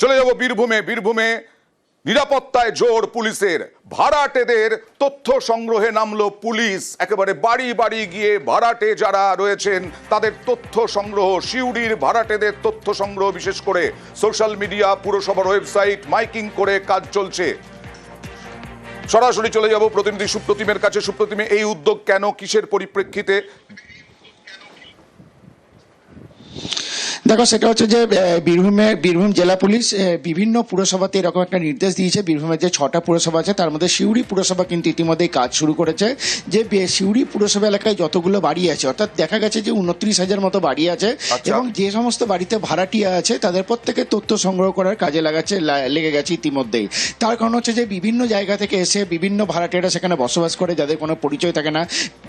চলে যাব বীরভূমে বীরভূমে নিরাপত্তায় জোর পুলিশের। ভাড়াটেদের তথ্য সংগ্রহে নামলো পুলিশ। একেবারে বাড়ি বাড়ি গিয়ে ভাড়াটে যারা রয়েছেন, তাদের তথ্য সংগ্রহ, সিউড়ির ভাড়াটেদের তথ্য সংগ্রহ, বিশেষ করে সোশ্যাল মিডিয়া, পুরসভার ওয়েবসাইট, মাইকিং করে কাজ চলছে। সরাসরি চলে যাব প্রতিনিধি সুপ্রতিমের কাছে। সুপ্রতিমে, এই উদ্যোগ কেন, কিসের পরিপ্রেক্ষিতে? দেখো সেটা হচ্ছে যে বীরভূমে বীরভূম জেলা পুলিশ বিভিন্ন পুরসভাতে এরকম একটা নির্দেশ দিয়েছে। বীরভূমের যে ছটা পুরসভা আছে তার মধ্যে সিউড়ি পুরসভা কিন্তু ইতিমধ্যেই কাজ শুরু করেছে। যে সিউড়ি পুরসভা এলাকায় যতগুলো বাড়ি আছে অর্থাৎ দেখা গেছে যে উনত্রিশ হাজার মতো বাড়ি আছে আচ্ছা। এবং যে সমস্ত বাড়িতে ভাড়াটিয়া আছে তাদের প্রত্যেকে তথ্য সংগ্রহ করার কাজে লাগাচ্ছে লেগে গেছে ইতিমধ্যেই। তার কারণ হচ্ছে যে বিভিন্ন জায়গা থেকে এসে বিভিন্ন ভাড়াটিয়ারা সেখানে বসবাস করে যাদের কোনো পরিচয় থাকে না।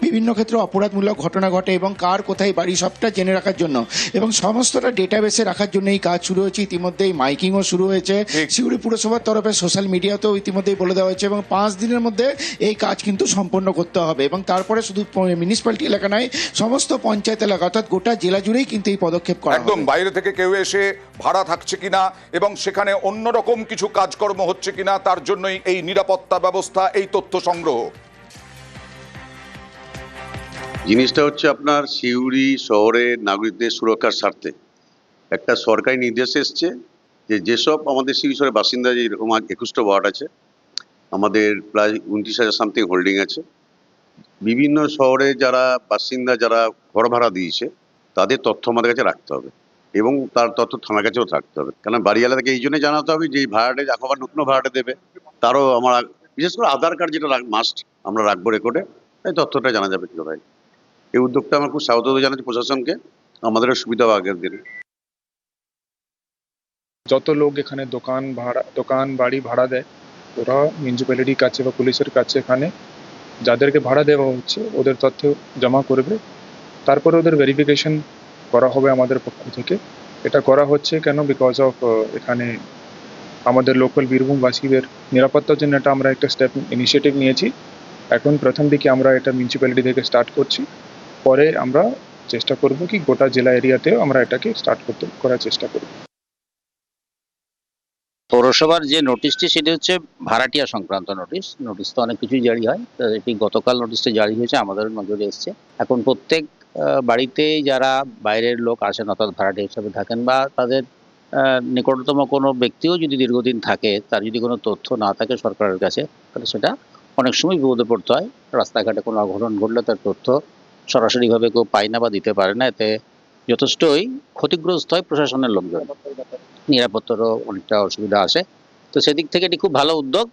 বিভিন্ন ক্ষেত্রে অপরাধমূলক ঘটনা ঘটে এবং কার কোথায় বাড়ি সবটা জেনে রাখার জন্য। এবং সমস্তটা ডেটাবেসে রাখার জন্য এই কাজ শুরু হয়েছে। ইতিমধ্যেই মাইকিংও শুরু হয়েছে। সিউড়ি পুরসভার তরফে সোশ্যাল মিডিয়াতেও ইতিমধ্যেই বলে দেওয়া হয়েছে এবং পাঁচ দিনের মধ্যে এই কাজ কিন্তু সম্পন্ন করতে হবে এবং তারপরে শুধু মিউনিসিপ্যালিটি এলাকা নয় সমস্ত পঞ্চায়েত এলাকা অর্থাৎ গোটা জেলা জুড়েই কিন্তু এই পদক্ষেপ করা একদম বাইরে থেকে কেউ এসে ভাড়া থাকছে কিনা এবং সেখানে অন্যরকম কিছু কাজকর্ম হচ্ছে কিনা তার জন্যই এই নিরাপত্তা ব্যবস্থা এই তথ্য সংগ্রহ। জিনিসটা হচ্ছে আপনার সিউড়ি শহরের নাগরিকদের সুরক্ষার স্বার্থে। একটা সরকারি নির্দেশ এসছে যে যেসব আমাদের সিউড়ি শহরের বাসিন্দা যে এরকম একুশটা ওয়ার্ড আছে, আমাদের প্রায় উনত্রিশ হাজার সামথিং হোল্ডিং আছে। বিভিন্ন শহরে যারা বাসিন্দা যারা ঘর ভাড়া দিয়েছে, তাদের তথ্য আমাদের কাছে রাখতে হবে এবং তার তথ্য থানার কাছেও থাকতে হবে। কারণ বাড়িওয়ালাদেরকে এই জন্য জানাতে হবে যে এই ভাড়াটে আবার নতুন ভাড়াটে দেবে, তারও আমার, বিশেষ করে আধার কার্ড যেটা মাস্ট আমরা রাখব রেকর্ডে তাই তথ্যটা জানা যাবে কি ভাই এই উদ্যোগটা আমরা খুব স্বাগত জানাচ্ছি প্রশাসনকে। আমাদেরও সুবিধা হবে আগের দিনে। যত লোক এখানে দোকান ভাড়া, দোকান, বাড়ি ভাড়া দেয়, ওরা মিউনিসিপ্যালিটির কাছে বা পুলিশের কাছে এখানে যাদেরকে ভাড়া দেওয়া হচ্ছে, ওদের তথ্য জমা করবে। তারপরে ওদের ভেরিফিকেশন করা হবে আমাদের পক্ষ থেকে। এটা করা হচ্ছে কেন? বিকজ অফ এখানে আমাদের লোকাল বীরভূমবাসীদের নিরাপত্তার জন্য এটা আমরা একটা স্টেপ ইনিশিয়েটিভ নিয়েছি। এখন প্রথম দিকে আমরা এটা মিউনিসিপ্যালিটি থেকে স্টার্ট করছি। পরে আমরা চেষ্টা করব কি গোটা জেলা এরিয়াতেও আমরা এটাকে স্টার্ট করতে করার চেষ্টা করব। পৌরসভার যে নোটিশটি সেটি হচ্ছে ভাড়াটিয়া সংক্রান্ত নোটিশ নোটিশ তো অনেক কিছুই জারি হয়। তো এটি গতকাল নোটিশটা জারি হয়েছে আমাদের নজরে এসছে। এখন প্রত্যেক আহ, বাড়িতেই যারা বাইরের লোক আসেন অর্থাৎ ভাড়াটিয়া হিসাবে থাকেন বা তাদের নিকটতম কোনো ব্যক্তিও যদি দীর্ঘদিন থাকে তার যদি কোনো তথ্য না থাকে সরকারের কাছে তাহলে সেটা অনেক সময় বিপদে পড়তে হয়। রাস্তাঘাটে কোনো অঘটন ঘটলে তার তথ্য সরাসরিভাবে কেউ পায় না বা দিতে পারে না, এতে যথেষ্টই ক্ষতিগ্রস্ত হয় প্রশাসনের লোকজন। নিরাপত্তারও অনেকটা অসুবিধা আছে। তো সেদিক থেকে এটি খুব ভালো উদ্যোগ।